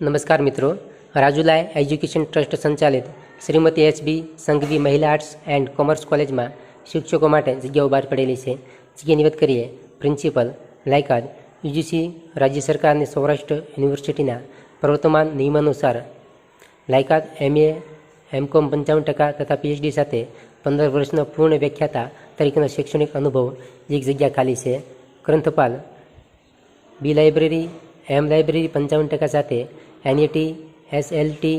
નમસ્કાર મિત્રો. Rajula education trust સંચાલિત શ્રીમતી એચબી સંઘવી મહિલા આર્ટ્સ એન્ડ કોમર્સ કોલેજમાં શિક્ષકો માટે જગ્યાઓ બહાર પડેલી છે. જગ્યાની વાત કરીએ પ્રિન્સિપલ લાયકાત યુજીસી રાજ્ય સરકારની સૌરાષ્ટ્ર યુનિવર્સિટીના પ્રવર્તમાન નિયમાનુસાર લાયકાત એમએ એમકોમ પંચાવન ટકા તથા પીએચડી સાથે પંદર વર્ષનો પૂર્ણ વ્યાખ્યાતા તરીકેનો શૈક્ષણિક અનુભવ એક જગ્યા ખાલી છે. ગ્રંથપાલ બી લાઇબ્રેરી એમ લાઇબ્રેરી પંચાવન ટકા સાથે એનઈટી એસએલટી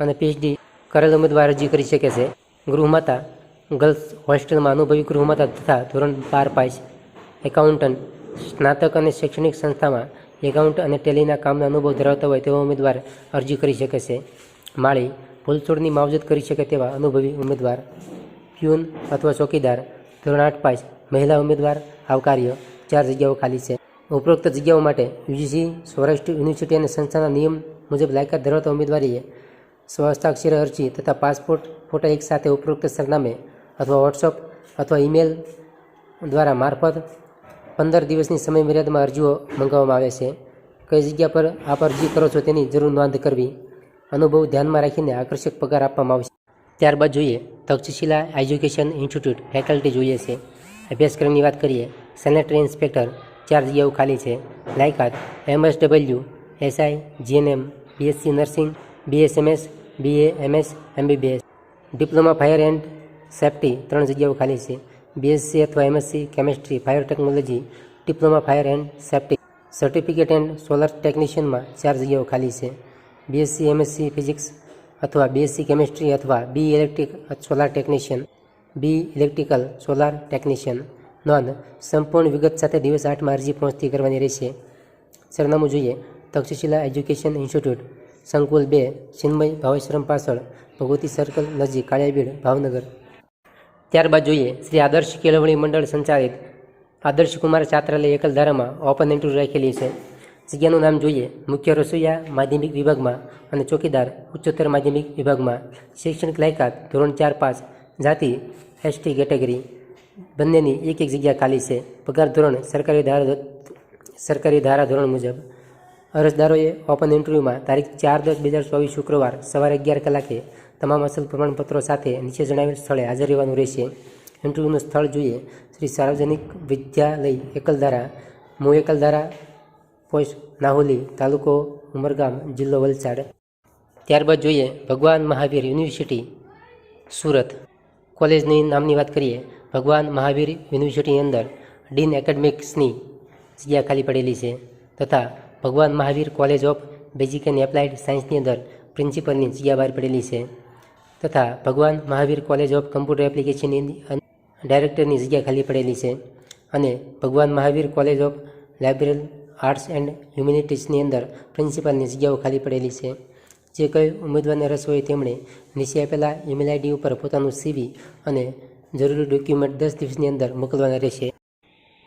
અને પીએચડી કરેલ ઉમેદવાર અરજી કરી શકે છે. ગૃહમાતા, ગર્લ્સ હોસ્ટેલમાં અનુભવી ગૃહમાતા તથા ધોરણ બાર પાસ એકાઉન્ટન્ટ, સ્નાતક અને શૈક્ષણિક સંસ્થામાં એકાઉન્ટ અને ટેલીના કામનો અનુભવ ધરાવતા હોય તેવા ઉમેદવાર અરજી કરી શકે છે. માળી ભૂલછોડની માવજત કરી શકે તેવા અનુભવી ઉમેદવાર, પ્યુન અથવા ચોકીદાર, ધોરણ આઠ પાસ મહિલા ઉમેદવાર, આવકાર્ય, ચાર જગ્યાઓ ખાલી છે. ઉપરોક્ત જગ્યાઓ માટે યુજીસી, સૌરાષ્ટ્ર યુનિવર્સિટી અને સંસ્થાના નિયમ મુજબ લાયકાત ધરાવતા ઉમેદવારીએ સ્વહસ્તાક્ષર અરજી તથા પાસપોર્ટ, ફોટા એક સાથે ઉપરોક્ત સરનામે અથવા વોટ્સઅપ અથવા ઈમેલ દ્વારા મારફત પંદર દિવસની સમય મર્યાદામાં અરજીઓ મંગાવવામાં આવે છે. કઈ જગ્યા પર આપ અરજી કરો છો તેની જરૂર નોંધ કરવી અનુભવ ધ્યાનમાં રાખીને આકર્ષક પગાર આપવામાં આવશે. ત્યારબાદ જોઈએ, તક્ષશિલા એજ્યુકેશન ઇન્સ્ટિટ્યૂટ ફેકલ્ટી જોઈએ છે. અભ્યાસક્રમની વાત કરીએ સેનેટરી ઇન્સ્પેક્ટર ચાર જગ્યાઓ ખાલી છે. લાયકાત MS W SI, GNM, BSc nursing, BSMS BA MS MBBS. Diploma fire and safety ત્રણ જગ્યાઓ ખાલી છે. બીએસસી અથવા MSc, chemistry, fire technology, diploma fire and safety. Certificate and solar ટેકનિશિયનમાં ચાર જગ્યાઓ ખાલી છે. બીએસસી, એમએસસી, ફિઝિક્સ અથવા બીએસસી, કેમેસ્ટ્રી અથવા B electric solar technician. B electrical solar technician. નોંધ. સંપૂર્ણ વિગત સાથે દિવસ આઠમાં અરજી પહોંચતી કરવાની રહેશે. સરનામું જોઈએ. તક્ષશિલા એજ્યુકેશન ઇન્સ્ટિટ્યૂટ, સંકુલ બે, ચિન્મય ભાવેશ્વરમ પાછળ ભગવતી સર્કલ નજીક, કાળિયાબીડ, ભાવનગર. ત્યારબાદ જોઈએ. શ્રી આદર્શ કેળવણી મંડળ સંચાલિત. આદર્શ કુમાર છાત્રાલય એકલધારામાં ઓપન એન્ટ્રી રાખેલી છે. જગ્યાનું નામ જોઈએ. મુખ્ય રસોઈયા માધ્યમિક વિભાગમાં અને ચોકીદાર ઉચ્ચતર માધ્યમિક વિભાગમાં શૈક્ષણિક લાયકાત ધોરણ ચાર પાંચ, જાતિ, એસટી કેટેગરી. બંનેની એક એક જગ્યા ખાલી છે. પગાર ધોરણ સરકારી ધારા સરકારી ધારા ધોરણ મુજબ અરજદારોએ ઓપન ઇન્ટરવ્યૂમાં તારીખ ચાર દસ બે હજાર ચોવીસ શુક્રવાર સવારે અગિયાર કલાકે તમામ અસલ પ્રમાણપત્રો સાથે નીચે જણાવેલ સ્થળે હાજર રહેવાનું રહેશે. ઇન્ટરવ્યૂનું સ્થળ જોઈએ. શ્રી સાર્વજનિક વિદ્યાલય એકલધારા, મુ એકલધારા પોસ્ટ નાહુલી તાલુકો ઉમરગામ, જિલ્લો વલસાડ. ત્યારબાદ જોઈએ ભગવાન મહાવીર યુનિવર્સિટી, સુરત. કોલેજની નામની વાત કરીએ. ભગવાન મહાવીર યુનિવર્સિટીની અંદર ડીન એકેડમિક્સની જગ્યા ખાલી પડેલી છે તથા Bhagwan Mahavir college of basic and applied સાયન્સની અંદર પ્રિન્સિપલની જગ્યા બહાર પડેલી છે તથા Bhagwan Mahavir college of computer એપ્લિકેશનની ડાયરેક્ટરની જગ્યા ખાલી પડેલી છે અને Bhagwan Mahavir college of library arts and હ્યુમેનિટીઝની અંદર પ્રિન્સિપાલની જગ્યાઓ ખાલી પડેલી છે. જે કઈ ઉમેદવારને રસ હોય તેમણે નીચે આપેલા ઈમેલ આઈડી ઉપર પોતાનું સીવી અને જરૂરી ડોક્યુમેન્ટ દસ દિવસની અંદર મોકલવાના રહેશે.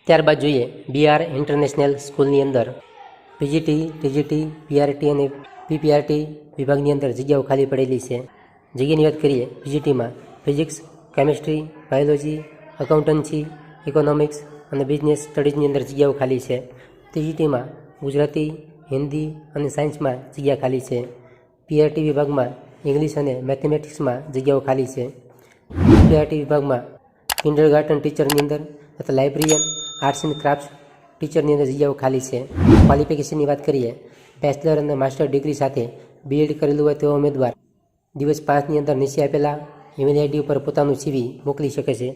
ત્યારબાદ જોઈએ બીઆર ઇન્ટરનેશનલ સ્કૂલની અંદર. પીજીટી ટીજીટી પીઆરટી અને પીપીઆરટી વિભાગની અંદર જગ્યાઓ ખાલી પડેલી છે. જગ્યાની વાત કરીએ પીજીટીમાં physics chemistry biology accountancy economics અને બિઝનેસ સ્ટડીઝની અંદર જગ્યાઓ ખાલી છે. ટીજીટીમાં ગુજરાતી, હિન્દી અને સાયન્સમાં જગ્યા ખાલી છે. પીઆરટી વિભાગમાં ઇંગ્લિશ અને મેથેમેટિક્સમાં જગ્યાઓ ખાલી છે. પીઆરટી વિભાગમાં કિન્ડર ગાર્ડન ટીચરની અંદર તથા લાઇબ્રેરિયન આર્ટ્સ એન્ડ ક્રાફ્ટ ટીચરની અંદર જગ્યાઓ ખાલી છે. ક્વોલિફિકેશનની વાત કરીએ બેચલર અને માસ્ટર ડિગ્રી સાથે બીએડ કરેલું હોય તેવો ઉમેદવાર દિવસ પાંચની અંદર નીચે આપેલા ઈમેલ આઈડી ઉપર પોતાનું સીવી મોકલી શકે છે.